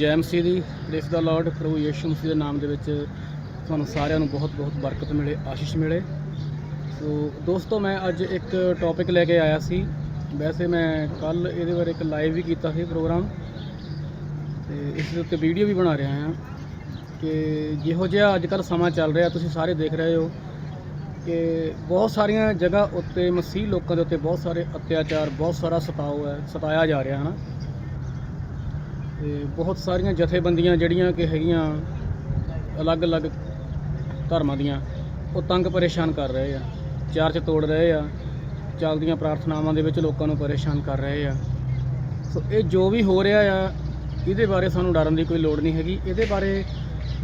ਸਾਰਿਆਂ ਨੂੰ ਜੈ ਮਸੀਹ ਦੀ ਪ੍ਰੇਸ ਦਾ ਲਾਰਡ ਪ੍ਰਭੂ ਯੀਸ਼ੂ ਮਸੀਹ ਦੇ ਨਾਮ ਦੇ ਵਿੱਚ ਤੁਹਾਨੂੰ ਸਾਰਿਆਂ ਨੂੰ ਬਹੁਤ ਬਹੁਤ ਬਰਕਤ ਮਿਲੇ, ਆਸ਼ੀਸ਼ ਮਿਲੇ। ਸੋ ਦੋਸਤੋ, ਮੈਂ ਅੱਜ ਇੱਕ ਟੌਪਿਕ ਲੈ ਕੇ ਆਇਆ ਸੀ। ਵੈਸੇ ਮੈਂ ਕੱਲ ਇਹਦੇ ਬਾਰੇ ਇੱਕ ਲਾਈਵ ਵੀ ਕੀਤਾ ਸੀ ਪ੍ਰੋਗਰਾਮ ਤੇ ਇਸ ਦੇ ਉੱਤੇ ਵੀਡੀਓ ਵੀ ਬਣਾ ਰਿਹਾ ਹਾਂ। ਕਿ ਜਿਹੋ ਜਿਹਾ ਅੱਜ ਕੱਲ੍ਹ ਸਮਾਂ ਚੱਲ ਰਿਹਾ, ਤੁਸੀਂ ਸਾਰੇ ਦੇਖ ਰਹੇ ਹੋ ਕਿ ਬਹੁਤ ਸਾਰੀਆਂ ਜਗ੍ਹਾ ਉੱਤੇ ਮਸੀਹ ਲੋਕਾਂ ਦੇ ਉੱਤੇ ਬਹੁਤ ਸਾਰੇ ਅਤਿਆਚਾਰ, ਬਹੁਤ ਸਾਰਾ ਸਤਾਓ ਹੈ, ਸਤਾਇਆ ਜਾ ਰਿਹਾ ਹੈ ਨਾ ਤੇ ਬਹੁਤ ਸਾਰੀਆਂ ਜਥੇਬੰਦੀਆਂ ਜਿਹੜੀਆਂ ਕਿ ਹੈਗੀਆਂ ਅਲੱਗ-ਅਲੱਗ ਧਰਮਾਂ ਦੀਆਂ, ਉਹ ਤੰਗ ਪਰੇਸ਼ਾਨ ਕਰ ਰਹੇ ਆ। ਚਰਚ ਤੋੜ ਰਹੇ ਆ। ਚੱਲਦੀਆਂ ਪ੍ਰਾਰਥਨਾਵਾਂ ਦੇ ਵਿੱਚ ਲੋਕਾਂ ਨੂੰ ਪਰੇਸ਼ਾਨ ਕਰ ਰਹੇ ਆ। ਸੋ ਇਹ ਜੋ ਵੀ ਹੋ ਰਿਹਾ ਆ, ਇਹਦੇ ਬਾਰੇ ਸਾਨੂੰ ਡਰਨ ਦੀ ਕੋਈ ਲੋੜ ਨਹੀਂ ਹੈਗੀ। ਇਹਦੇ ਬਾਰੇ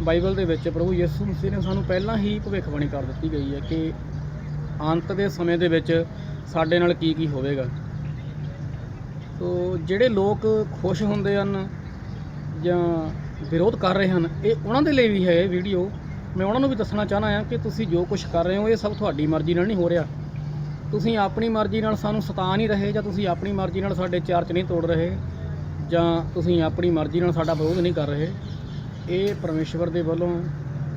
ਬਾਈਬਲ ਦੇ ਵਿੱਚ ਪ੍ਰਭੂ ਯਿਸੂ ਮਸੀਹ ਨੇ ਸਾਨੂੰ ਪਹਿਲਾਂ ਹੀ ਭਵਿੱਖਬਾਣੀ ਕਰ ਦਿੱਤੀ ਗਈ ਹੈ ਕਿ ਅੰਤ ਦੇ ਸਮੇਂ ਦੇ ਵਿੱਚ ਸਾਡੇ ਨਾਲ ਕੀ ਕੀ ਹੋਵੇਗਾ। ਸੋ ਜਿਹੜੇ ਲੋਕ ਖੁਸ਼ ਹੁੰਦੇ ਹਨ ਜਾਂ ਵਿਰੋਧ ਕਰ ਰਹੇ ਹਨ, ਇਹ ਉਹਨਾਂ ਦੇ ਲਈ ਵੀ ਹੈ ਇਹ ਵੀਡੀਓ ਮੈਂ ਉਹਨਾਂ ਨੂੰ ਵੀ ਦੱਸਣਾ ਚਾਹਨਾ ਆ ਕਿ ਤੁਸੀਂ ਜੋ ਕੁਝ ਕਰ ਰਹੇ ਹੋ, ਇਹ ਸਭ ਤੁਹਾਡੀ ਮਰਜ਼ੀ ਨਾਲ ਨਹੀਂ ਹੋ ਰਿਹਾ। ਤੁਸੀਂ ਆਪਣੀ ਮਰਜ਼ੀ ਨਾਲ ਸਾਨੂੰ ਸਤਾ ਨਹੀਂ ਰਹੇ ਜਾਂ ਤੁਸੀਂ ਆਪਣੀ ਮਰਜ਼ੀ ਨਾਲ ਸਾਡੇ ਚਰਚ ਨਹੀਂ ਤੋੜ ਰਹੇ ਜਾਂ ਤੁਸੀਂ ਆਪਣੀ ਮਰਜ਼ੀ ਨਾਲ ਸਾਡਾ ਵਿਰੋਧ ਨਹੀਂ ਕਰ ਰਹੇ। ਇਹ ਪਰਮੇਸ਼ਵਰ ਦੇ ਵੱਲੋਂ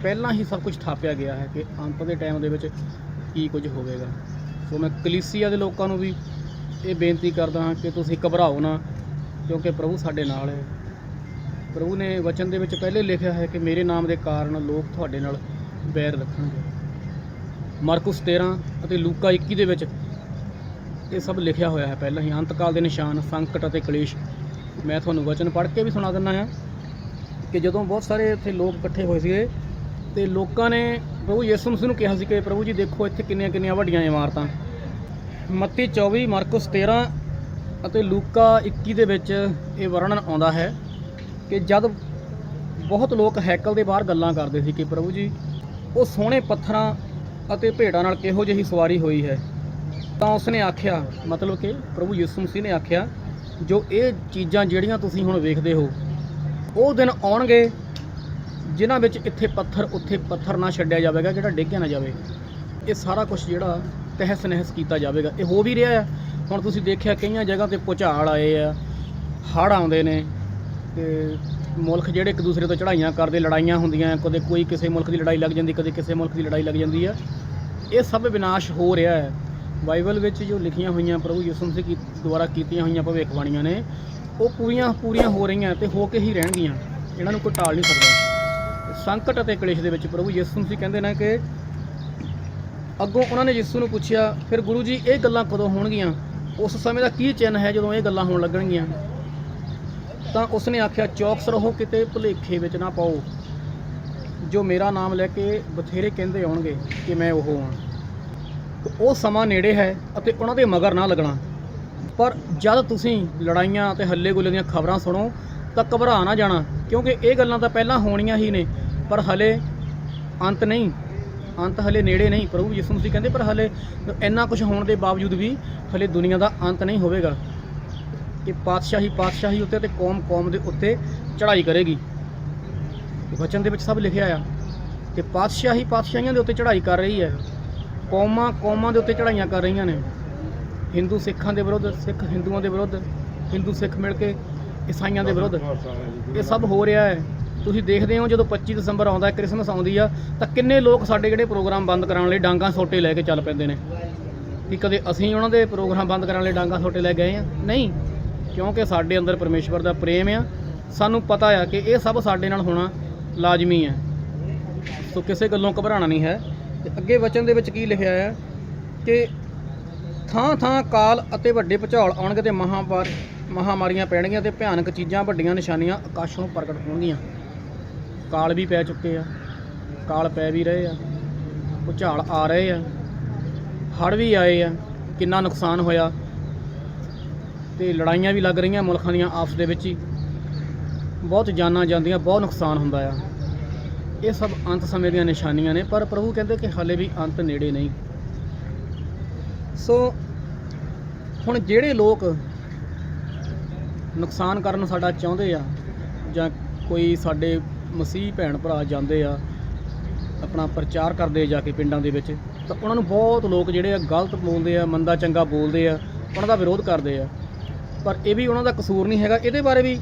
ਪਹਿਲਾਂ ਹੀ ਸਭ ਕੁਝ ਥਾਪਿਆ ਗਿਆ ਹੈ ਕਿ ਅੰਤ ਦੇ ਟਾਈਮ ਦੇ ਵਿੱਚ ਕੀ ਕੁਝ ਹੋਵੇਗਾ। ਸੋ ਮੈਂ ਕਲੀਸੀਆ ਦੇ ਲੋਕਾਂ ਨੂੰ ਵੀ ਇਹ ਬੇਨਤੀ ਕਰਦਾ ਹਾਂ ਕਿ ਤੁਸੀਂ ਘਬਰਾਓ ਨਾ, ਕਿਉਂਕਿ ਪ੍ਰਭੂ ਸਾਡੇ ਨਾਲ ਹੈ। ਪ੍ਰਭੂ ਨੇ ਵਚਨ ਦੇ ਵਿੱਚ ਪਹਿਲੇ ਲਿਖਿਆ ਹੈ ਕਿ ਮੇਰੇ ਨਾਮ ਦੇ ਕਾਰਨ ਲੋਕ ਤੁਹਾਡੇ ਨਾਲ ਬੈਰ ਰੱਖਣਗੇ। ਮਾਰਕੁਸ 13 ਅਤੇ ਲੂਕਾ 21 ਦੇ ਵਿੱਚ ਇਹ ਸਭ ਲਿਖਿਆ ਹੋਇਆ ਹੈ। ਪਹਿਲਾਂ ਹੀ ਅੰਤਕਾਲ ਦੇ ਨਿਸ਼ਾਨ, ਸੰਕਟ ਅਤੇ ਕਲੇਸ਼। ਮੈਂ ਤੁਹਾਨੂੰ ਵਚਨ ਪੜ੍ਹ ਕੇ ਵੀ ਸੁਣਾ ਦਿੰਦਾ ਹਾਂ ਕਿ ਜਦੋਂ ਬਹੁਤ ਸਾਰੇ ਇੱਥੇ ਲੋਕ ਇਕੱਠੇ ਹੋਏ ਸੀਗੇ ਤੇ ਲੋਕਾਂ ਨੇ ਪ੍ਰਭੂ ਯਿਸੂ ਮਸੀਹ ਨੂੰ ਕਿਹਾ ਸੀ ਕਿ ਪ੍ਰਭੂ ਜੀ ਦੇਖੋ ਇੱਥੇ ਕਿੰਨੀਆਂ ਕਿੰਨੀਆਂ ਵੱਡੀਆਂ ਇਮਾਰਤਾਂ। ਮੱਤੀ 24 ਮਾਰਕੁਸ 13 ਅਤੇ ਲੂਕਾ 21 ਦੇ ਵਿੱਚ ਇਹ ਵਰਣਨ ਆਉਂਦਾ ਹੈ। ਕਿ ਜਦ ਬਹੁਤ ਲੋਕ ਹੈਕਲ ਦੇ ਬਾਹਰ ਗੱਲਾਂ ਕਰਦੇ ਸੀ ਕਿ ਪ੍ਰਭੂ ਜੀ, ਉਹ ਸੋਹਣੇ ਪੱਥਰਾਂ ਅਤੇ ਭੇਡਾਂ ਨਾਲ ਕਿਹੋ ਜਿਹੀ ਸਵਾਰੀ ਹੋਈ ਹੈ, ਤਾਂ ਉਸਨੇ ਆਖਿਆ, ਮਤਲਬ ਕਿ ਪ੍ਰਭੂ ਯਿਸੂ ਮਸੀਹ ਨੇ ਆਖਿਆ, ਜੋ ਇਹ ਚੀਜ਼ਾਂ ਜਿਹੜੀਆਂ ਤੁਸੀਂ ਹੁਣ ਵੇਖਦੇ ਹੋ, ਉਹ ਦਿਨ ਆਉਣਗੇ ਜਿਨ੍ਹਾਂ ਵਿੱਚ ਇੱਥੇ ਪੱਥਰ, ਉੱਥੇ ਪੱਥਰ ਨਾ ਛੱਡਿਆ ਜਾਵੇਗਾ, ਜਿਹੜਾ ਡਿੱਗਿਆ ਨਾ ਜਾਵੇ। ਇਹ ਸਾਰਾ ਕੁਝ ਜਿਹੜਾ ਤਹਿਸ ਨਹਿਸ ਕੀਤਾ ਜਾਵੇਗਾ। ਇਹ ਹੋ ਵੀ ਰਿਹਾ ਆ ਹੁਣ ਤੁਸੀਂ ਦੇਖਿਆ ਕਈਆਂ ਜਗ੍ਹਾ ਤੇ ਭੁਚਾਲ ਆਏ ਆ, ਹੜ੍ਹ ਆਉਂਦੇ ਨੇ ਤੇ ਮੁਲਕ ਜਿਹੜੇ ਇੱਕ ਦੂਸਰੇ ਤੋਂ ਚੜਾਈਆਂ ਕਰਦੇ, ਲੜਾਈਆਂ ਹੁੰਦੀਆਂ, ਕਦੇ ਕੋਈ ਕਿਸੇ ਮੁਲਕ ਦੀ ਲੜਾਈ ਲੱਗ ਜਾਂਦੀ, ਕਦੇ ਕਿਸੇ ਮੁਲਕ ਦੀ ਲੜਾਈ ਲੱਗ ਜਾਂਦੀ ਆ। ਇਹ ਸਭ ਵਿਨਾਸ਼ ਹੋ ਰਿਹਾ ਹੈ। ਬਾਈਬਲ ਵਿੱਚ ਜੋ ਲਿਖੀਆਂ ਹੋਈਆਂ ਪ੍ਰਭੂ ਯਿਸੂ ਮਸੀਹ ਕੀ ਦੁਆਰਾ ਕੀਤੀਆਂ ਹੋਈਆਂ ਭਵਿੱਖਬਾਣੀਆਂ ਨੇ, ਉਹ ਪੂਰੀਆਂ ਪੂਰੀਆਂ ਹੋ ਰਹੀਆਂ ਤੇ ਹੋ ਕੇ ਹੀ ਰਹਿਣਗੀਆਂ। ਇਹਨਾਂ ਨੂੰ ਕੋਈ ਟਾਲ ਨਹੀਂ ਸਕਦਾ। ਸੰਕਟ ਅਤੇ ਕਲੇਸ਼ ਦੇ ਵਿੱਚ ਪ੍ਰਭੂ ਯਿਸੂ ਮਸੀਹ ਕਹਿੰਦੇ ਨੇ ਕਿ ਅੱਗੋਂ ਉਹਨਾਂ ਨੇ ਯਿਸੂ ਨੂੰ ਪੁੱਛਿਆ, ਫਿਰ ਗੁਰੂ ਜੀ, ਇਹ ਗੱਲਾਂ ਕਦੋਂ ਹੋਣਗੀਆਂ? ਉਸ ਸਮੇਂ ਦਾ ਕੀ ਚਿੰਨ੍ਹ ਹੈ ਜਦੋਂ ਇਹ ਗੱਲਾਂ ਹੋਣ ਲੱਗਣਗੀਆਂ? ਤਾਂ ਉਸਨੇ ਆਖਿਆ, ਚੌਕਸ ਰਹੋ, ਕਿਤੇ ਭੁਲੇਖੇ ਵਿੱਚ ਨਾ ਪਾਓ। ਜੋ ਮੇਰਾ ਨਾਮ ਲੈ ਕੇ ਬਥੇਰੇ ਕਹਿੰਦੇ ਆਉਣਗੇ ਕਿ ਮੈਂ ਉਹ ਹਾਂ। ਉਹ ਸਮਾਂ ਨੇੜੇ ਹੈ ਅਤੇ ਉਹਨਾਂ ਦੇ ਮਗਰ ਨਾ ਲੱਗਣਾ। ਪਰ ਜਦ ਤੁਸੀਂ ਲੜਾਈਆਂ ਅਤੇ ਹੱਲੇ ਗੁੱਲੇ ਦੀਆਂ ਖਬਰਾਂ ਸੁਣੋ, ਤਾਂ ਘਬਰਾ ਨਾ ਜਾਣਾ, ਕਿਉਂਕਿ ਇਹ ਗੱਲਾਂ ਤਾਂ ਪਹਿਲਾਂ ਹੋਣੀਆਂ ਹੀ ਨੇ। ਪਰ ਹਲੇ ਅੰਤ ਨਹੀਂ। ਅੰਤ ਹਲੇ ਨੇੜੇ ਨਹੀਂ। ਪ੍ਰਭੂ ਯਿਸੂ ਮਸੀਹ ਕਹਿੰਦੇ, ਪਰ ਹਲੇ ਇੰਨਾ ਕੁਝ ਹੋਣ ਦੇ ਬਾਵਜੂਦ ਵੀ ਹਲੇ ਦੁਨੀਆ ਦਾ ਅੰਤ ਨਹੀਂ ਹੋਵੇਗਾ। ਕਿ ਪਾਤਸ਼ਾਹੀ ਪਾਤਸ਼ਾਹੀ ਉੱਤੇ ਤੇ ਕੌਮ ਕੌਮ ਦੇ ਉੱਤੇ ਚੜ੍ਹਾਈ ਕਰੇਗੀ। ਵਚਨ ਦੇ ਵਿੱਚ ਸਭ ਲਿਖਿਆ ਆ ਕਿ ਪਾਤਸ਼ਾਹੀ ਪਾਤਸ਼ਾਹੀਆਂ ਦੇ ਉੱਤੇ ਚੜ੍ਹਾਈ ਕਰ ਰਹੀ ਹੈ। ਕੌਮਾਂ ਕੌਮਾਂ ਦੇ ਉੱਤੇ ਚੜ੍ਹਾਈਆਂ ਕਰ ਰਹੀਆਂ ਨੇ। ਹਿੰਦੂ ਸਿੱਖਾਂ ਦੇ ਵਿਰੁੱਧ, ਸਿੱਖ ਹਿੰਦੂਆਂ ਦੇ ਵਿਰੁੱਧ, ਹਿੰਦੂ ਸਿੱਖ ਮਿਲ ਕੇ ਈਸਾਈਆਂ ਦੇ ਵਿਰੁੱਧ। ਇਹ ਸਭ ਹੋ ਰਿਹਾ ਹੈ। ਤੁਸੀਂ ਦੇਖਦੇ ਹੋ ਜਦੋਂ 25 ਦਸੰਬਰ ਆਉਂਦਾ ਹੈ, ਕ੍ਰਿਸਮਸ ਆਉਂਦੀ ਆ, ਤਾਂ ਕਿੰਨੇ ਲੋਕ ਸਾਡੇ ਜਿਹੜੇ ਪ੍ਰੋਗਰਾਮ ਬੰਦ ਕਰਾਉਣ ਲਈ ਡਾਂਗਾ ਸੋਟੇ ਲੈ ਕੇ ਚੱਲ ਪੈਂਦੇ ਨੇ। ਕਿ ਕਦੇ ਅਸੀਂ ਉਹਨਾਂ ਦੇ ਪ੍ਰੋਗਰਾਮ ਬੰਦ ਕਰਾਉਣ ਲਈ ਡਾਂਗਾ ਸੋਟੇ ਲੈ ਗਏ ਆ? ਨਹੀਂ। ਕਿਉਂਕਿ ਸਾਡੇ ਅੰਦਰ ਪਰਮੇਸ਼ਵਰ ਦਾ ਪ੍ਰੇਮ ਆ, ਸਾਨੂੰ ਪਤਾ ਆ ਕਿ ਇਹ ਸਭ ਸਾਡੇ ਨਾਲ ਹੋਣਾ ਲਾਜ਼ਮੀ ਹੈ ਸੋ ਕਿਸੇ ਗੱਲੋਂ ਘਬਰਾਉਣਾ ਨਹੀਂ ਹੈ। ਤੇ ਅੱਗੇ ਵਚਨ ਦੇ ਵਿੱਚ ਕੀ ਲਿਖਿਆ ਹੈ ਕਿ ਥਾਂ ਥਾਂ ਕਾਲ ਅਤੇ ਵੱਡੇ ਭੁਚਾਲ ਆਉਣਗੇ ਤੇ ਮਹਾਂਵਾਰ ਮਹਾਮਾਰੀਆਂ ਪੈਣਗੀਆਂ ਤੇ ਭਿਆਨਕ ਚੀਜ਼ਾਂ, ਵੱਡੀਆਂ ਨਿਸ਼ਾਨੀਆਂ ਆਕਾਸ਼ ਨੂੰ ਪ੍ਰਗਟ ਹੋਣਗੀਆਂ। ਕਾਲ ਵੀ ਪੈ ਚੁੱਕੇ ਆ। ਕਾਲ ਪੈ ਵੀ ਰਹੇ ਆ। ਭੁਚਾਲ ਆ ਰਹੇ ਆ। ਹੜ੍ਹ ਵੀ ਆਏ ਆ। ਕਿੰਨਾ ਨੁਕਸਾਨ ਹੋਇਆ। ਤੇ ਲੜਾਈਆਂ ਵੀ ਲੱਗ ਰਹੀਆਂ ਮੁਲਕਾਂ ਦੀਆਂ ਆਪਸ ਦੇ ਵਿੱਚ ਹੀ। ਬਹੁਤ ਜਾਨਾਂ ਜਾਂਦੀਆਂ, ਬਹੁਤ ਨੁਕਸਾਨ ਹੁੰਦਾ ਆ। ਇਹ ਸਭ ਅੰਤ ਸਮੇਂ ਦੀਆਂ ਨਿਸ਼ਾਨੀਆਂ ਨੇ, ਪਰ ਪ੍ਰਭੂ ਕਹਿੰਦੇ ਕਿ ਹਾਲੇ ਵੀ ਅੰਤ ਨੇੜੇ ਨਹੀਂ। ਸੋ, ਹੁਣ ਜਿਹੜੇ ਲੋਕ ਨੁਕਸਾਨ ਕਰਨ ਸਾਡਾ ਚਾਹੁੰਦੇ ਆ, ਜਾਂ ਕੋਈ ਸਾਡੇ ਮਸੀਹ ਭੈਣ ਭਰਾ ਜਾਂਦੇ ਆ, ਆਪਣਾ ਪ੍ਰਚਾਰ ਕਰਦੇ ਜਾ ਕੇ ਪਿੰਡਾਂ ਦੇ ਵਿੱਚ, ਤਾਂ ਉਹਨਾਂ ਨੂੰ ਬਹੁਤ ਲੋਕ ਜਿਹੜੇ ਆ ਗਲਤ ਬੋਲਦੇ ਆ, ਮੰਦਾ ਚੰਗਾ ਬੋਲਦੇ ਆ, ਉਹਨਾਂ ਦਾ ਵਿਰੋਧ ਕਰਦੇ ਆ। ਪਰ ਇਹ ਵੀ ਉਹਨਾਂ ਦਾ ਕਸੂਰ ਨਹੀਂ ਹੈਗਾ। ਇਹਦੇ ਬਾਰੇ ਵੀ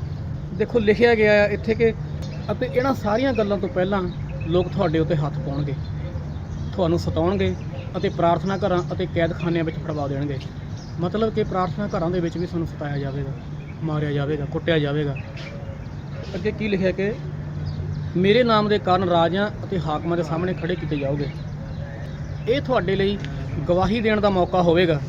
ਦੇਖੋ, ਲਿਖਿਆ ਗਿਆ ਹੈ ਇੱਥੇ ਕਿ ਅਤੇ ਇਹਨਾਂ ਸਾਰੀਆਂ ਗੱਲਾਂ ਤੋਂ ਪਹਿਲਾਂ ਲੋਕ ਤੁਹਾਡੇ ਉੱਤੇ ਹੱਥ ਪਾਉਣਗੇ, ਤੁਹਾਨੂੰ ਸਤਾਉਣਗੇ ਅਤੇ ਪ੍ਰਾਰਥਨਾ ਘਰਾਂ ਅਤੇ ਕੈਦਖਾਨਿਆਂ ਵਿੱਚ ਫੜਵਾ ਦੇਣਗੇ। ਮਤਲਬ ਕਿ ਪ੍ਰਾਰਥਨਾ ਘਰਾਂ ਦੇ ਵਿੱਚ ਵੀ ਤੁਹਾਨੂੰ ਸਤਾਇਆ ਜਾਵੇਗਾ, ਮਾਰਿਆ ਜਾਵੇਗਾ, ਕੁੱਟਿਆ ਜਾਵੇਗਾ। ਅੱਗੇ ਕੀ ਲਿਖਿਆ ਕਿ ਮੇਰੇ ਨਾਮ ਦੇ ਕਾਰਨ ਰਾਜਿਆਂ ਅਤੇ ਹਾਕਮਾਂ ਦੇ ਸਾਹਮਣੇ ਖੜੇ ਕੀਤੇ ਜਾਓਗੇ। ਇਹ ਤੁਹਾਡੇ ਲਈ ਗਵਾਹੀ ਦੇਣ ਦਾ ਮੌਕਾ ਹੋਵੇਗਾ।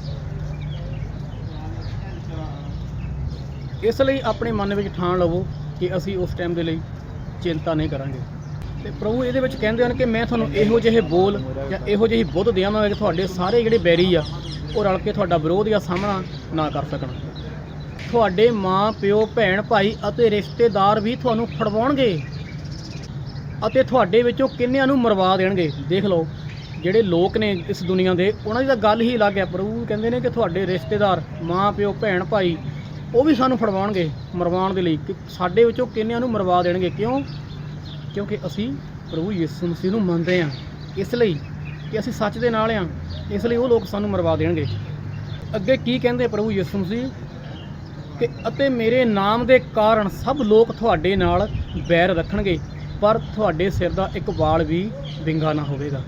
ਇਸ ਲਈ ਆਪਣੇ ਮਨ ਵਿੱਚ ਠਾਣ ਲਵੋ ਕਿ ਅਸੀਂ ਉਸ ਟਾਈਮ ਦੇ ਲਈ ਚਿੰਤਾ ਨਹੀਂ ਕਰਾਂਗੇ। ਤੇ ਪ੍ਰਭੂ ਇਹਦੇ ਵਿੱਚ ਕਹਿੰਦੇ ਹਨ ਕਿ ਮੈਂ ਤੁਹਾਨੂੰ ਇਹੋ ਜਿਹੇ ਬੋਲ ਜਾਂ ਇਹੋ ਜਿਹੀ ਬੁੱਧ ਦੇਵਾਂਗਾ ਕਿ ਤੁਹਾਡੇ ਸਾਰੇ ਜਿਹੜੇ ਬੈਰੀ ਆ, ਉਹ ਰਲ ਕੇ ਤੁਹਾਡਾ ਵਿਰੋਧ ਜਾਂ ਸਾਹਮਣਾ ਨਾ ਕਰ ਸਕਣ। ਤੁਹਾਡੇ ਮਾਂ, ਪਿਓ, ਭੈਣ, ਭਾਈ ਅਤੇ ਰਿਸ਼ਤੇਦਾਰ ਵੀ ਤੁਹਾਨੂੰ ਫੜਵਾਉਣਗੇ ਅਤੇ ਤੁਹਾਡੇ ਵਿੱਚੋਂ ਕਿੰਨਿਆਂ ਨੂੰ ਮਰਵਾ ਦੇਣਗੇ। ਦੇਖ ਲਓ, ਜਿਹੜੇ ਲੋਕ ਨੇ ਇਸ ਦੁਨੀਆ ਦੇ, ਉਹਨਾਂ ਦੀ ਤਾਂ ਗੱਲ ਹੀ ਅਲੱਗ ਹੈ। ਪ੍ਰਭੂ ਕਹਿੰਦੇ ਨੇ ਕਿ ਤੁਹਾਡੇ ਰਿਸ਼ਤੇਦਾਰ, ਮਾਂ, ਪਿਓ, ਭੈਣ, ਭਾਈ ਉਹ ਵੀ ਸਾਨੂੰ ਫੜਵਾਉਣਗੇ ਮਰਵਾਉਣ ਦੇ ਲਈ ਕਿ ਸਾਡੇ ਵਿੱਚੋਂ ਕਿੰਨਿਆਂ ਨੂੰ ਮਰਵਾ ਦੇਣਗੇ? ਕਿਉਂ? ਕਿਉਂਕਿ ਅਸੀਂ ਪ੍ਰਭੂ ਯਿਸੂ ਮਸੀਹ ਨੂੰ ਮੰਨਦੇ ਹਾਂ। ਇਸ ਲਈ ਕਿ ਅਸੀਂ ਸੱਚ ਦੇ ਨਾਲ ਹਾਂ। ਇਸ ਲਈ ਉਹ ਲੋਕ ਸਾਨੂੰ ਮਰਵਾ ਦੇਣਗੇ। ਅੱਗੇ ਕੀ ਕਹਿੰਦੇ ਪ੍ਰਭੂ ਯਿਸੂ ਮਸੀਹ? ਕਿ ਅਤੇ ਮੇਰੇ ਨਾਮ ਦੇ ਕਾਰਨ ਸਭ ਲੋਕ ਤੁਹਾਡੇ ਨਾਲ ਬੈਰ ਰੱਖਣਗੇ, ਪਰ ਤੁਹਾਡੇ ਸਿਰ ਦਾ ਇੱਕ ਵਾਲ ਵੀ ਵਿੰਗਾ ਨਾ ਹੋਵੇਗਾ।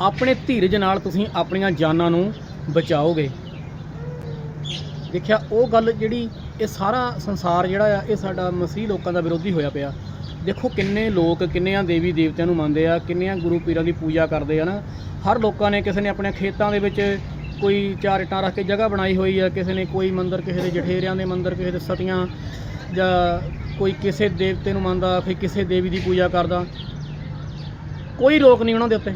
ਆਪਣੇ ਧੀਰਜ ਨਾਲ ਤੁਸੀਂ ਆਪਣੀਆਂ ਜਾਨਾਂ ਨੂੰ ਬਚਾਓਗੇ। ਦੇਖਿਆ ਉਹ ਗੱਲ ਜਿਹੜੀ ਇਹ ਸਾਰਾ ਸੰਸਾਰ ਜਿਹੜਾ ਆ, ਇਹ ਸਾਡਾ ਮਸੀਹ ਲੋਕਾਂ ਦਾ ਵਿਰੋਧੀ ਹੋਇਆ ਪਿਆ। ਦੇਖੋ ਕਿੰਨੇ ਲੋਕ, ਕਿੰਨਿਆਂ ਦੇਵੀ ਦੇਵਤਿਆਂ ਨੂੰ ਮੰਨਦੇ ਆ, ਕਿੰਨਿਆਂ ਗੁਰੂ ਪੀਰਾਂ ਦੀ ਪੂਜਾ ਕਰਦੇ ਆ ਨਾ। ਹਰ ਲੋਕਾਂ ਨੇ ਕਿਸੇ ਨੇ ਆਪਣੇ ਖੇਤਾਂ ਦੇ ਵਿੱਚ ਕੋਈ ਚਾਰ ਇੱਟਾਂ ਰੱਖ ਕੇ ਜਗ੍ਹਾ ਬਣਾਈ ਹੋਈ ਆ, ਕਿਸੇ ਨੇ ਕੋਈ ਮੰਦਿਰ, ਕਿਸੇ ਦੇ ਜਠੇਰਿਆਂ ਦੇ ਮੰਦਿਰ, ਕਿਸੇ ਦੇ ਸਤੀਆਂ ਜਾਂ ਕੋਈ ਕਿਸੇ ਦੇਵਤੇ ਨੂੰ ਮੰਨਦਾ ਫਿਰ ਕਿਸੇ ਦੇਵੀ ਦੀ ਪੂਜਾ ਕਰਦਾ। ਕੋਈ ਰੋਕ ਨਹੀਂ ਉਹਨਾਂ ਦੇ ਉੱਤੇ।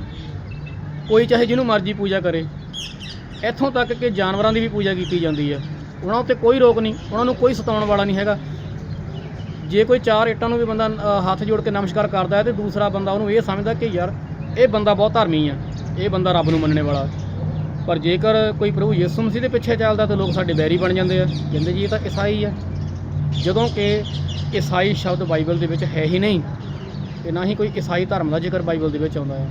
ਕੋਈ ਚਾਹੇ ਜਿਹਨੂੰ ਮਰਜ਼ੀ ਪੂਜਾ ਕਰੇ। ਇੱਥੋਂ ਤੱਕ ਕਿ ਜਾਨਵਰਾਂ ਦੀ ਵੀ ਪੂਜਾ ਕੀਤੀ ਜਾਂਦੀ ਹੈ ਉਹਨਾਂ ਉੱਤੇ ਕੋਈ ਰੋਕ ਨਹੀਂ, ਉਹਨਾਂ ਨੂੰ ਕੋਈ ਸਤਾਉਣ ਵਾਲਾ ਨਹੀਂ ਹੈਗਾ। ਜੇ ਕੋਈ ਚਾਰ ਇੱਟਾਂ ਨੂੰ ਵੀ ਬੰਦਾ ਹੱਥ ਜੋੜ ਕੇ ਨਮਸਕਾਰ ਕਰਦਾ ਹੈ ਤੇ ਦੂਸਰਾ ਬੰਦਾ ਉਹਨੂੰ ਇਹ ਸਮਝਦਾ ਕਿ ਯਾਰ, ਇਹ ਬੰਦਾ ਬਹੁਤ ਧਰਮੀ ਆ, ਇਹ ਬੰਦਾ ਰੱਬ ਨੂੰ ਮੰਨਣੇ ਵਾਲਾ। ਪਰ ਜੇਕਰ ਕੋਈ ਪ੍ਰਭੂ ਯਿਸੂ ਮਸੀਹ ਦੇ ਪਿੱਛੇ ਚੱਲਦਾ ਤਾਂ ਲੋਕ ਸਾਡੇ ਬੈਰੀ ਬਣ ਜਾਂਦੇ ਆ। ਕਹਿੰਦੇ ਜੀ ਇਹ ਤਾਂ ਈਸਾਈ ਆ। ਜਦੋਂ ਕਿ ਈਸਾਈ ਸ਼ਬਦ ਬਾਈਬਲ ਦੇ ਵਿੱਚ ਹੈ ਹੀ ਨਹੀਂ ਤੇ ਨਾ ਹੀ ਕੋਈ ਈਸਾਈ ਧਰਮ ਦਾ ਜ਼ਿਕਰ ਬਾਈਬਲ ਦੇ ਵਿੱਚ ਆਉਂਦਾ ਹੈ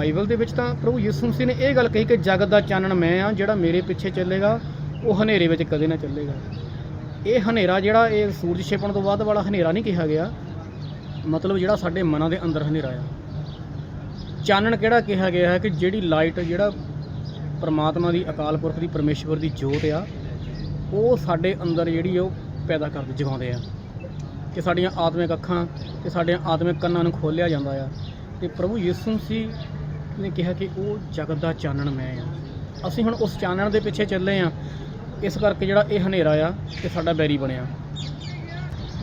ਬਾਈਬਲ ਦੇ ਵਿੱਚ ਤਾਂ ਪ੍ਰਭੂ ਯਿਸੂ ਮਸੀਹ ਨੇ ਇਹ ਗੱਲ ਕਹੀ ਕਿ ਜਗਤ ਦਾ ਚਾਨਣ ਮੈਂ ਆ ਜਿਹੜਾ ਮੇਰੇ ਪਿੱਛੇ ਚੱਲੇਗਾ, ਉਹ ਹਨੇਰੇ ਵਿੱਚ ਕਦੇ ਨਾ ਚੱਲੇਗਾ। ਇਹ ਹਨੇਰਾ ਜਿਹੜਾ ਇਹ ਸੂਰਜ ਛਿਪਣ ਤੋਂ ਬਾਅਦ ਵਾਲਾ ਹਨੇਰਾ ਨਹੀਂ ਕਿਹਾ ਗਿਆ। ਮਤਲਬ ਜਿਹੜਾ ਸਾਡੇ ਮਨਾਂ ਦੇ ਅੰਦਰ ਹਨੇਰਾ ਆ। ਚਾਨਣ ਕਿਹੜਾ ਕਿਹਾ ਗਿਆ ਹੈ ਕਿ ਜਿਹੜੀ ਲਾਈਟ, ਜਿਹੜਾ ਪਰਮਾਤਮਾ ਦੀ, ਅਕਾਲ ਪੁਰਖ ਦੀ, ਪਰਮੇਸ਼ਵਰ ਦੀ ਜੋਤ ਆ, ਉਹ ਸਾਡੇ ਅੰਦਰ ਜਿਹੜੀ ਉਹ ਪੈਦਾ ਕਰ ਜਗਾਉਂਦੇ ਆ। ਕਿ ਸਾਡੀਆਂ ਆਤਮਿਕ ਅੱਖਾਂ ਤੇ ਸਾਡੀਆਂ ਆਤਮਿਕ ਕੰਨਾਂ ਨੂੰ ਖੋਲ੍ਹਿਆ ਜਾਂਦਾ ਆ। ਤੇ ਪ੍ਰਭੂ ਯਿਸੂ ਮਸੀਹ ਨੇ ਕਿਹਾ ਕਿ ਉਹ ਜਗਤ ਦਾ ਚਾਨਣ ਮੈਂ ਆ। ਅਸੀਂ ਹੁਣ ਉਸ ਚਾਨਣ ਦੇ ਪਿੱਛੇ ਚੱਲੇ ਆ। ਇਸ ਕਰਕੇ ਜਿਹੜਾ ਇਹ ਹਨੇਰਾ ਆ, ਇਹ ਸਾਡਾ ਬੈਰੀ ਬਣਿਆ।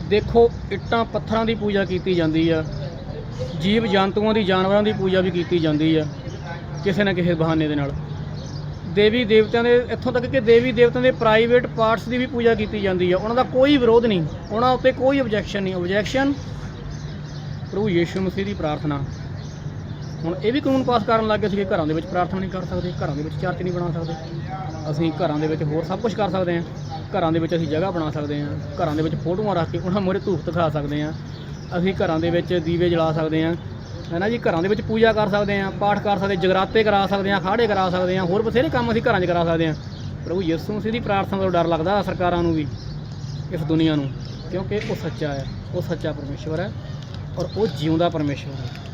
ਦੇਖੋ, ਇੱਟਾਂ ਪੱਥਰਾਂ ਦੀ ਪੂਜਾ ਕੀਤੀ ਜਾਂਦੀ ਆ। ਜੀਵ ਜੰਤੂਆਂ ਦੀ ਜਾਨਵਰਾਂ ਦੀ ਪੂਜਾ ਵੀ ਕੀਤੀ ਜਾਂਦੀ ਆ, ਕਿਸੇ ਨਾ ਕਿਸੇ ਬਹਾਨੇ ਦੇ ਨਾਲ। ਦੇਵੀ ਦੇਵਤਿਆਂ ਦੇ, ਇੱਥੋਂ ਤੱਕ ਕਿ ਦੇਵੀ ਦੇਵਤਿਆਂ ਦੇ ਪ੍ਰਾਈਵੇਟ ਪਾਰਟਸ ਦੀ ਵੀ ਪੂਜਾ ਕੀਤੀ ਜਾਂਦੀ ਆ। ਉਹਨਾਂ ਦਾ ਕੋਈ ਵਿਰੋਧ ਨਹੀਂ। ਉਹਨਾਂ ਉੱਤੇ ਕੋਈ ਆਬਜੈਕਸ਼ਨ ਨਹੀਂ। ਆਬਜੈਕਸ਼ਨ ਪ੍ਰਭੂ ਯੀਸ਼ੂ ਮਸੀਹ ਦੀ ਪ੍ਰਾਰਥਨਾ। ਹੁਣ ਇਹ ਵੀ ਕਾਨੂੰਨ ਪਾਸ ਕਰਨ ਲੱਗੇ ਸੀ ਕਿ ਘਰਾਂ ਦੇ ਵਿੱਚ ਪ੍ਰਾਰਥਨਾ ਨਹੀਂ ਕਰ ਸਕਦੇ, ਘਰਾਂ ਦੇ ਵਿੱਚ ਚਰਚ ਨਹੀਂ ਬਣਾ ਸਕਦੇ। ਅਸੀਂ ਘਰਾਂ ਦੇ ਵਿੱਚ ਹੋਰ ਸਭ ਕੁਝ ਕਰ ਸਕਦੇ ਹਾਂ। ਘਰਾਂ ਦੇ ਵਿੱਚ ਅਸੀਂ ਜਗ੍ਹਾ ਬਣਾ ਸਕਦੇ ਹਾਂ। ਘਰਾਂ ਦੇ ਵਿੱਚ ਫੋਟੋਆਂ ਰੱਖ ਕੇ ਉਹਨਾਂ ਮੂਹਰੇ ਧੂਪ ਦਿਖਾ ਸਕਦੇ ਹਾਂ। ਅਸੀਂ ਘਰਾਂ ਦੇ ਵਿੱਚ ਦੀਵੇ ਜਲਾ ਸਕਦੇ ਹਾਂ। ਹੈ ਨਾ ਜੀ? ਘਰਾਂ ਦੇ ਵਿੱਚ ਪੂਜਾ ਕਰ ਸਕਦੇ ਹਾਂ, ਪਾਠ ਕਰ ਸਕਦੇ, ਜਗਰਾਤੇ ਕਰਾ ਸਕਦੇ ਹਾਂ ਖਾੜੇ ਕਰਾ ਸਕਦੇ ਹਾਂ, ਹੋਰ ਬਥੇਰੇ ਕੰਮ ਅਸੀਂ ਘਰਾਂ 'ਚ ਕਰਾ ਸਕਦੇ ਹਾਂ। ਪ੍ਰਭੂ ਯਿਸੂ ਮਸੀਹ ਦੀ ਪ੍ਰਾਰਥਨਾ ਤੋਂ ਡਰ ਲੱਗਦਾ ਸਰਕਾਰਾਂ ਨੂੰ ਵੀ ਇਸ ਦੁਨੀਆ ਨੂੰ, ਕਿਉਂਕਿ ਉਹ ਸੱਚਾ ਹੈ, ਉਹ ਸੱਚਾ ਪਰਮੇਸ਼ਵਰ ਹੈ ਔਰ ਉਹ ਜਿਉਂਦਾ ਪਰਮੇਸ਼ਵਰ ਹੈ।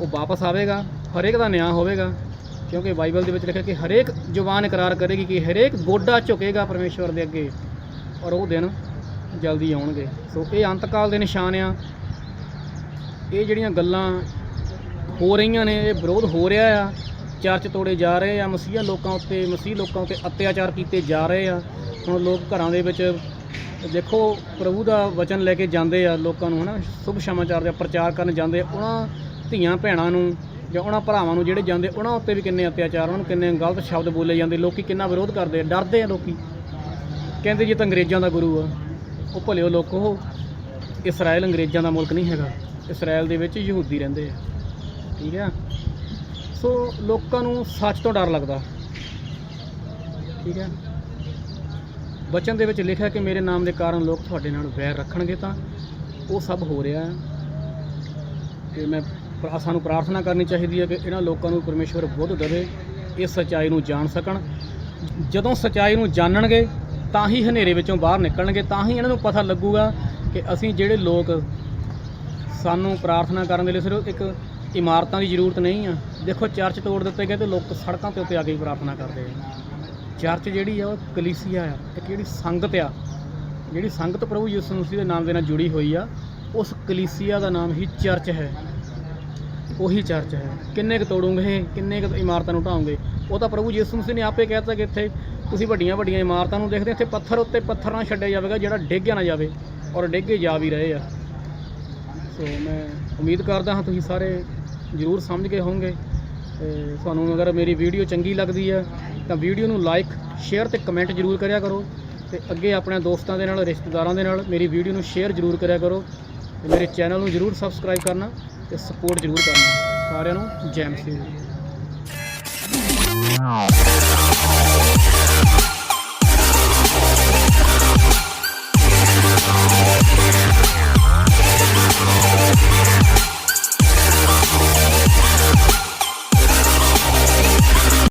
ਉਹ ਵਾਪਸ ਆਵੇਗਾ, ਹਰੇਕ ਦਾ ਨਿਆਂ ਹੋਵੇਗਾ, ਕਿਉਂਕਿ ਬਾਈਬਲ ਦੇ ਵਿੱਚ ਲਿਖਿਆ ਕਿ ਹਰੇਕ ਜ਼ੁਬਾਨ ਇਕਰਾਰ ਕਰੇਗੀ ਕਿ ਹਰੇਕ ਗੋਡਾ ਝੁਕੇਗਾ ਪਰਮੇਸ਼ਵਰ ਦੇ ਅੱਗੇ ਔਰ ਉਹ ਦਿਨ ਜਲਦੀ ਆਉਣਗੇ। ਸੋ ਇਹ ਅੰਤਕਾਲ ਦੇ ਨਿਸ਼ਾਨ ਆ। ਇਹ ਜਿਹੜੀਆਂ ਗੱਲਾਂ ਹੋ ਰਹੀਆਂ ਨੇ, ਇਹ ਵਿਰੋਧ ਹੋ ਰਿਹਾ ਆ। ਚਰਚ ਤੋੜੇ ਜਾ ਰਹੇ ਆ, ਮਸੀਹਾ ਲੋਕਾਂ ਉੱਤੇ, ਮਸੀਹ ਲੋਕਾਂ ਉੱਤੇ ਅਤਿਆਚਾਰ ਕੀਤੇ ਜਾ ਰਹੇ ਆ। ਹੁਣ ਲੋਕ ਘਰਾਂ ਦੇ ਵਿੱਚ ਦੇਖੋ, ਪ੍ਰਭੂ ਦਾ ਵਚਨ ਲੈ ਕੇ ਜਾਂਦੇ ਆ, ਲੋਕਾਂ ਨੂੰ ਹਨਾ, ਸ਼ੁਭ ਸਮਾਚਾਰ ਦਾ ਪ੍ਰਚਾਰ ਕਰਨ ਜਾਂਦੇ ਆ, ਉਹਨਾਂ ਧੀਆਂ ਭੈਣਾਂ ਨੂੰ ਜਾਂ ਉਹਨਾਂ ਭਰਾਵਾਂ ਨੂੰ ਜਿਹੜੇ ਜਾਂਦੇ, ਉਹਨਾਂ ਉੱਤੇ ਵੀ ਕਿੰਨੇ ਅਤਿਆਚਾਰ, ਉਹਨਾਂ ਨੂੰ ਕਿੰਨੇ ਗਲਤ ਸ਼ਬਦ ਬੋਲੇ ਜਾਂਦੇ, ਲੋਕੀ ਕਿੰਨਾ ਵਿਰੋਧ ਕਰਦੇ ਡਰਦੇ ਆ ਲੋਕੀ। ਕਹਿੰਦੇ ਜੀ ਤਾਂ ਅੰਗਰੇਜ਼ਾਂ ਦਾ ਗੁਰੂ ਆ। ਉਹ ਭਲਿਓ ਲੋਕੋ ਇਸਰਾਇਲ ਅੰਗਰੇਜ਼ਾਂ ਦਾ ਮੁਲਕ ਨਹੀਂ ਹੈਗਾ। ਇਸਰਾਇਲ ਦੇ ਵਿੱਚ ਯਹੂਦੀ ਰਹਿੰਦੇ ਆ। ਠੀਕ ਆ? ਸੋ ਲੋਕਾਂ ਨੂੰ ਸੱਚ ਤੋਂ ਡਰ ਲੱਗਦਾ। ਠੀਕ ਹੈ ਬਚਨ ਦੇ ਵਿੱਚ ਲਿਖਿਆ ਕਿ ਮੇਰੇ ਨਾਮ ਦੇ ਕਾਰਨ ਲੋਕ ਤੁਹਾਡੇ ਨਾਲ ਵੈਰ ਰੱਖਣਗੇ ਤਾਂ ਉਹ ਸਭ ਹੋ ਰਿਹਾ। ਹੈ ਤੇ ਮੈਂ ਪਰ ਸਾਨੂੰ ਪ੍ਰਾਰਥਨਾ ਕਰਨੀ ਚਾਹੀਦੀ ਹੈ ਕਿ ਇਹਨਾਂ ਲੋਕਾਂ ਨੂੰ ਪਰਮੇਸ਼ਵਰ ਬੁੱਧ ਦੇਵੇ, ਇਸ ਸੱਚਾਈ ਨੂੰ ਜਾਣ ਸਕਣ। ਜਦੋਂ ਸੱਚਾਈ ਨੂੰ ਜਾਣਨਗੇ, ਤਾਂ ਹੀ ਹਨੇਰੇ ਵਿੱਚੋਂ ਬਾਹਰ ਨਿਕਲਣਗੇ, ਤਾਂ ਹੀ ਇਹਨਾਂ ਨੂੰ ਪਤਾ ਲੱਗੂਗਾ ਕਿ ਅਸੀਂ ਜਿਹੜੇ ਲੋਕ ਸਾਨੂੰ ਪ੍ਰਾਰਥਨਾ ਕਰਨ ਦੇ ਲਈ ਸਿਰਫ ਇੱਕ ਇਮਾਰਤਾਂ ਦੀ ਜ਼ਰੂਰਤ ਨਹੀਂ ਆ। ਦੇਖੋ, ਚਰਚ ਤੋੜ ਦਿੱਤੇ ਗਏ ਤੇ ਲੋਕ ਸੜਕਾਂ ਤੇ ਉੱਤੇ ਆ ਕੇ ਪ੍ਰਾਰਥਨਾ ਕਰਦੇ ਆ। ਚਰਚ ਜਿਹੜੀ ਆ, ਉਹ ਕਲੀਸੀਆ ਆ, ਇੱਕ ਜਿਹੜੀ ਸੰਗਤ ਆ, ਜਿਹੜੀ ਸੰਗਤ ਪ੍ਰਭੂ ਯਿਸੂ ਮਸੀਹ ਦੇ ਨਾਮ ਦੇ ਨਾਲ ਜੁੜੀ ਹੋਈ ਆ, ਉਸ ਕਲੀਸੀਆ ਦਾ ਨਾਮ ਹੀ ਚਰਚ ਹੈ। ਉਹੀ ਚਰਚ ਹੈ। ਕਿੰਨੇ ਕੁ ਤੋੜੋਗੇ ਕਿੰਨੇ ਕੁ ਇਮਾਰਤਾਂ ਨੂੰ ਢਾਓਗੇ ਉਹ ਤਾਂ ਪ੍ਰਭੂ ਯਿਸੂ ਮਸੀਹ ਨੇ ਆਪੇ ਕਹਿਤਾ ਕਿ ਇੱਥੇ ਤੁਸੀਂ ਵੱਡੀਆਂ ਵੱਡੀਆਂ ਇਮਾਰਤਾਂ ਨੂੰ ਦੇਖਦੇ ਇੱਥੇ ਪੱਥਰ ਉੱਤੇ ਪੱਥਰ ਨਾ ਛੱਡਿਆ ਜਾਵੇਗਾ ਜਿਹੜਾ ਡਿੱਗਿਆ ਨਾ ਜਾਵੇ ਔਰ ਡਿੱਗੇ ਜਾ ਵੀ ਰਹੇ ਆ। ਸੋ ਮੈਂ ਉਮੀਦ ਕਰਦਾ ਹਾਂ ਤੁਸੀਂ ਸਾਰੇ ਜ਼ਰੂਰ ਸਮਝ ਗਏ ਹੋਵੋਗੇ ਤੇ ਤੁਹਾਨੂੰ ਅਗਰ ਮੇਰੀ ਵੀਡੀਓ ਚੰਗੀ ਲੱਗਦੀ ਹੈ ਤਾਂ ਵੀਡੀਓ ਨੂੰ ਲਾਈਕ, ਸ਼ੇਅਰ ਤੇ ਕਮੈਂਟ ਜ਼ਰੂਰ ਕਰਿਆ ਕਰੋ ਤੇ ਅੱਗੇ ਆਪਣੇ ਦੋਸਤਾਂ ਦੇ ਨਾਲ, ਰਿਸ਼ਤੇਦਾਰਾਂ ਦੇ ਨਾਲ ਮੇਰੀ ਵੀਡੀਓ ਨੂੰ ਸ਼ੇਅਰ ਜ਼ਰੂਰ ਕਰਿਆ ਕਰੋ ਤੇ ਮੇਰੇ ਚੈਨਲ ਨੂੰ ਜ਼ਰੂਰ ਸਬਸਕ੍ਰਾਈਬ ਕਰਨਾ। ਤੇ ਸਪੋਰਟ ਜ਼ਰੂਰ ਕਰਨਾ ਸਾਰਿਆਂ ਨੂੰ ਜੈ ਮਸੀਹ We'll.